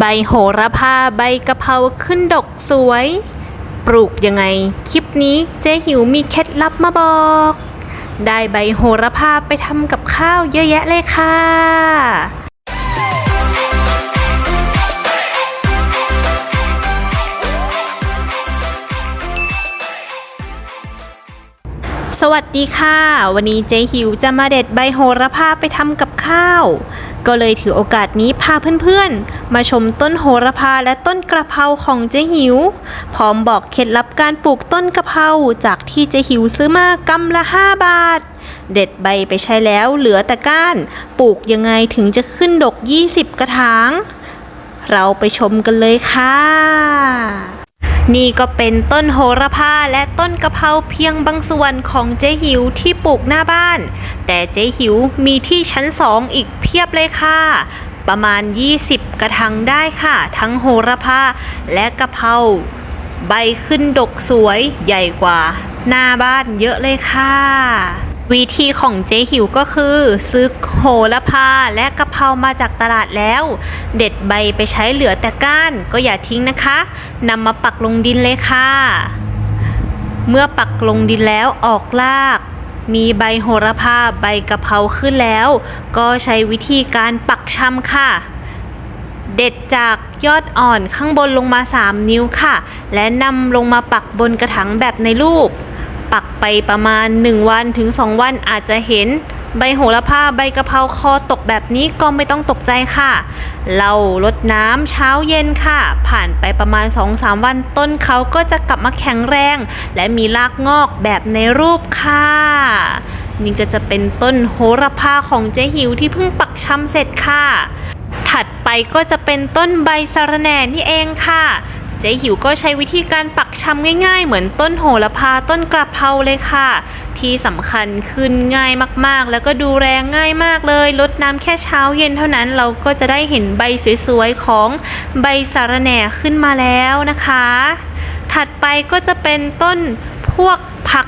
ใบโหระพาใบกะเพราขึ้นดกสวย ปลูกยังไง คลิปนี้เจ๊หิวมีเคล็ดลับมาบอก ได้ใบโหระพาไปทำกับข้าวเยอะแยะเลยค่ะ สวัสดีค่ะ วันนี้เจ๊หิวจะมาเด็ดใบโหระพาไปทำกับข้าว ก็เลยถือโอกาสนี้พาเพื่อนๆ มาชมต้นโหระพาและต้นกระเพราของเจ๊หิว พร้อมบอกเคล็ดลับการปลูกต้นกระเพราจากที่เจ๊หิวซื้อมากำละ 5 บาท เด็ดใบไปใช้แล้วเหลือแต่ก้าน ปลูกยังไงถึงจะขึ้นดก 20 กระถาง เราไปชมกันเลยค่ะ นี่ก็เป็นต้นโหระพาและต้นกะเพราเพียงบางส่วนของเจ๊หิวที่ปลูกหน้าบ้าน แต่เจ๊หิวมีที่ชั้นสองอีกเพียบเลยค่ะ ประมาณ 20 กระถางได้ค่ะ ทั้งโหระพาและกะเพราใบขึ้นดกสวยใหญ่กว่าหน้าบ้านเยอะเลยค่ะ วิธีของเจ๊หิวก็คือซื้อโหระพาและกะเพรามาจากตลาดแล้ว เด็ดใบไปใช้เหลือแต่ก้านก็อย่าทิ้งนะคะนำมาปักลงดินเลยค่ะ เมื่อปักลงดินแล้วออกราก มีใบโหระพาใบกะเพราขึ้นแล้ว ก็ใช้วิธีการปักชำค่ะ เด็ดจากยอดอ่อนข้างบนลงมา 3 นิ้วค่ะ และนำลงมาปักบนกระถางแบบในรูป ปักไปประมาณ 1 วันถึง 2 วันอาจจะเห็นใบโหระพาใบกะเพราคอตกแบบนี้ก็ไม่ต้องตกใจค่ะ เราลดน้ำเช้าเย็นค่ะ ผ่านไปประมาณ 2-3 วันต้นเขาก็จะกลับมาแข็งแรง และมีรากงอกแบบในรูปค่ะนี่ก็จะเป็นต้นโหระพาของเจ๊หิวที่เพิ่งปักชำเสร็จค่ะ ถัดไปก็จะเป็นต้นใบสะระแหน่นี่เองค่ะ เจ๊หิวก็ใช้วิธีการปักชำง่าย ๆ เหมือนต้นโหระพาต้นกระเพราเลยค่ะ ที่สำคัญขึ้นง่ายมากๆ แล้วก็ดูแลง่ายมากเลยลดน้ำแค่เช้าเย็นเท่านั้นเราก็จะได้เห็นใบสวยๆ ของใบสะระแหน่ขึ้นมาแล้วนะคะ ถัดไปก็จะเป็นต้นพวกผัก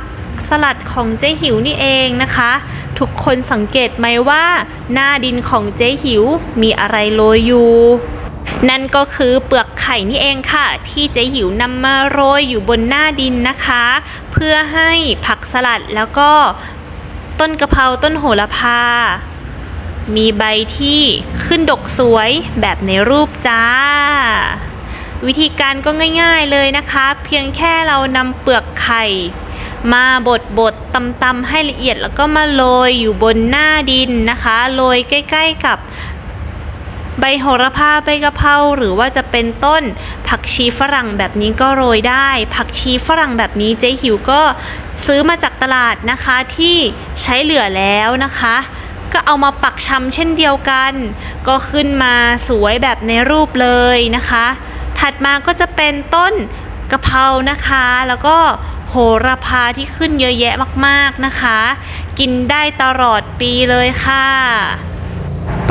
สลัดของเจ๊หิวนี่เองนะคะ ทุกคนสังเกตไหมว่า หน้าดินของเจ๊หิวมีอะไรโรยอยู่ นั่นก็คือเปลือกไข่นี่เองค่ะ ที่เจ๊หิวนำมาโรยอยู่บนหน้าดินนะคะ เพื่อให้ผักสลัดแล้วก็ต้นกะเพราต้นโหระพา มีใบที่ขึ้นดกสวยแบบในรูปจ้า วิธีการก็ง่ายๆเลยนะคะ เพียงแค่เรานำเปลือกไข่ มาบดบดตำตำๆให้ละเอียดแล้วก็มาโรยอยู่บนหน้าดินนะคะ โรยใกล้ ๆกับ ใบโหระพาใบกะเพราหรือว่าจะเป็นต้น ผักชีฝรั่งแบบนี้ก็โรยได้ ผักชีฝรั่งแบบนี้เจ๊หิวก็ซื้อมาจากตลาดนะคะที่ใช้เหลือแล้วนะคะ ก็เอามาปักชำเช่นเดียวกัน ก็ขึ้นมาสวยแบบในรูปเลยนะคะ ถัดมาก็จะเป็นต้นกะเพรานะคะ แล้วก็โหระพาที่ขึ้นเยอะแยะมากๆนะคะ กินได้ตลอดปีเลยค่ะ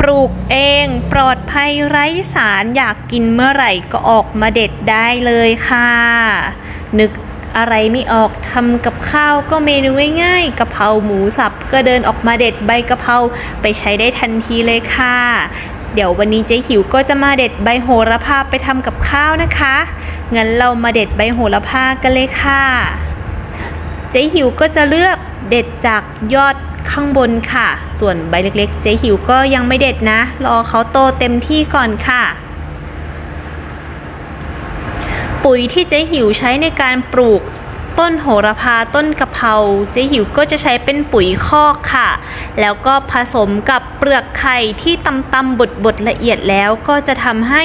ลูกเอง ปลอดภัยไร้สารอยากกินเมื่อไหร่ก็ออกมาเด็ดได้เลยค่ะ นึกอะไรไม่ออกทำกับข้าวก็เมนูง่ายๆกะเพราหมูสับก็เดินออกมาเด็ดใบกะเพราไปใช้ได้ทันทีเลยค่ะ เดี๋ยววันนี้เจ๊หิวก็จะมาเด็ดใบโหระพาไปทำกับข้าวนะคะ งั้นเรามาเด็ดใบโหระพากันเลยค่ะ เจ๊หิวก็จะเลือกเด็ดจากยอด ข้างบนค่ะ ส่วนใบเล็กๆ เจ๊หิวก็ยังไม่เด็ดนะ รอเขาโตเต็มที่ก่อนค่ะ ปุ๋ยที่เจ๊หิวใช้ในการปลูกต้นโหระพาต้นกะเพราเจ๊หิวก็จะใช้เป็นปุ๋ยคอกค่ะ แล้วก็ผสมกับเปลือกไข่ที่ตำตำบดบดละเอียดแล้วก็จะทำให้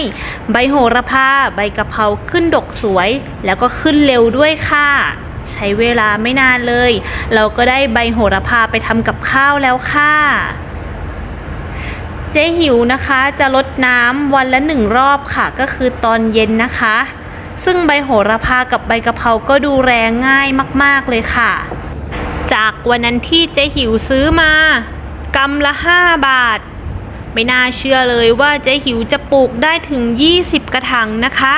ใบโหระพาใบกะเพราขึ้นดกสวย แล้วก็ขึ้นเร็วด้วยค่ะ ใช้เวลาไม่นานเลย เราก็ได้ใบโหระพาไปทำกับข้าวแล้วค่ะ เจ๊หิวนะคะจะลดน้ำวันละหนึ่งรอบค่ะ ก็คือตอนเย็นนะคะ ซึ่งใบโหระพากับใบกะเพราก็ดูแลง่ายมาก ๆ เลยค่ะ จากวันนั้นที่เจ๊หิวซื้อมากำละ 5 บาท ไม่น่าเชื่อเลยว่าเจ๊หิวจะปลูกได้ถึง 20 กระถางนะคะ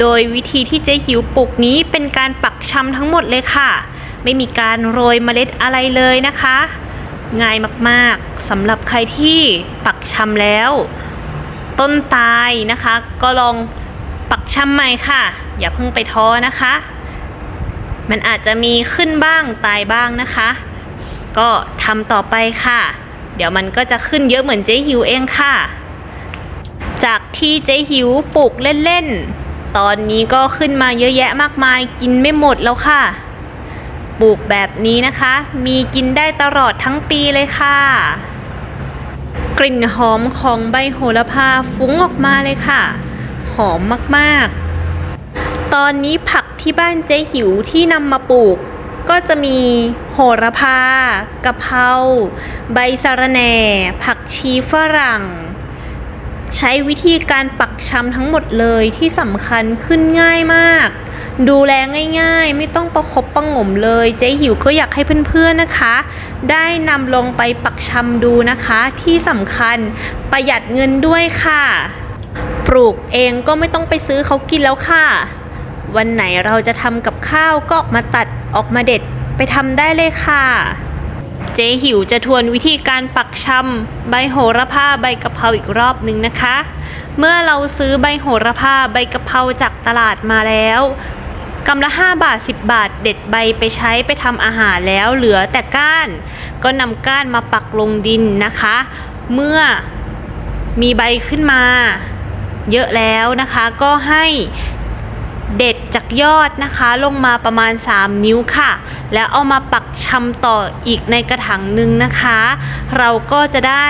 โดยวิธีที่เจ๊หิวปลูกนี้เป็นการปักชำทั้งหมดเลยค่ะ ไม่มีการโรยเมล็ดอะไรเลยนะคะ ง่ายมากๆสำหรับใครที่ปักชำแล้ว ต้นตายนะคะ ก็ลองปักชำใหม่ค่ะ อย่าเพิ่งไปท้อนะคะ มันอาจจะมีขึ้นบ้างตายบ้างนะคะ ก็ทำต่อไปค่ะ เดี๋ยวมันก็จะขึ้นเยอะเหมือนเจ๊หิวเองค่ะ จากที่เจ๊หิวปลูกเล่นๆ ตอนนี้ก็ขึ้นมาเยอะแยะมากมายกินไม่หมดแล้วค่ะ ปลูกแบบนี้นะคะ มีกินได้ตลอดทั้งปีเลยค่ะ กลิ่นหอมของใบโหระพาฟุ้งออกมาเลยค่ะ หอมมากๆ ตอนนี้ผักที่บ้านเจ๊หิวที่นำมาปลูก ก็จะมีโหระพากะเพราใบสะระแหน่ ผักชีฝรั่ง ใช้วิธีการปักชำทั้งหมดเลยที่สำคัญขึ้นง่ายมาก ดูแลง่ายๆ ไม่ต้องประคบประงมเลย เจ๊หิวก็อยากให้เพื่อนๆนะคะ ได้นำลงไปปักชำดูนะคะ ที่สำคัญประหยัดเงินด้วยค่ะ ปลูกเองก็ไม่ต้องไปซื้อเขากินแล้วค่ะ วันไหนเราจะทำกับข้าวก็ออกมาตัดออกมาเด็ดไปทำได้เลยค่ะ เจ๊หิวจะทวนวิธีการปักชำใบโหระพาใบกะเพราอีกรอบหนึ่งนะคะ เมื่อเราซื้อใบโหระพาใบกะเพราจากตลาดมาแล้วกำละ 5 บาท 10 บาท เด็ดใบไปใช้ไปทำอาหารแล้วเหลือแต่ก้าน ก็นำก้านมาปักลงดินนะคะ เมื่อมีใบขึ้นมาเยอะแล้วนะคะ ก็ให้ เด็ดจากยอดนะคะลงมาประมาณ 3 นิ้วค่ะ แล้วเอามาปักชำต่ออีกในกระถางหนึ่งนะคะ เราก็จะได้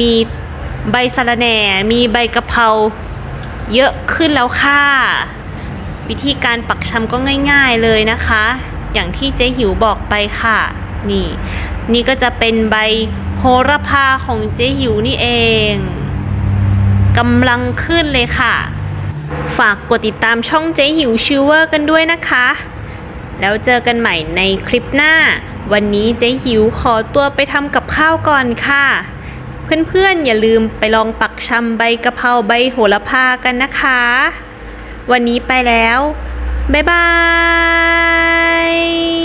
มีใบสะระแหน่ มีใบกะเพราเยอะขึ้นแล้วค่ะ วิธีการปักชำก็ง่ายๆเลยนะคะ อย่างที่เจ๊หิวบอกไปค่ะ นี่ นี่ก็จะเป็นใบโหระพาของเจ๊หิวนี่เองกำลังขึ้นเลยค่ะ ฝากกดติดตามช่องเจ๊หิวชิวเวอร์กันด้วยนะคะ แล้วเจอกันใหม่ในคลิปหน้า วันนี้เจ๊หิวขอตัวไปทำกับข้าวก่อนค่ะ เพื่อนๆอย่าลืมไปลองปักชำใบกะเพราใบโหระพากันนะคะ วันนี้ไปแล้ว บ๊ายบาย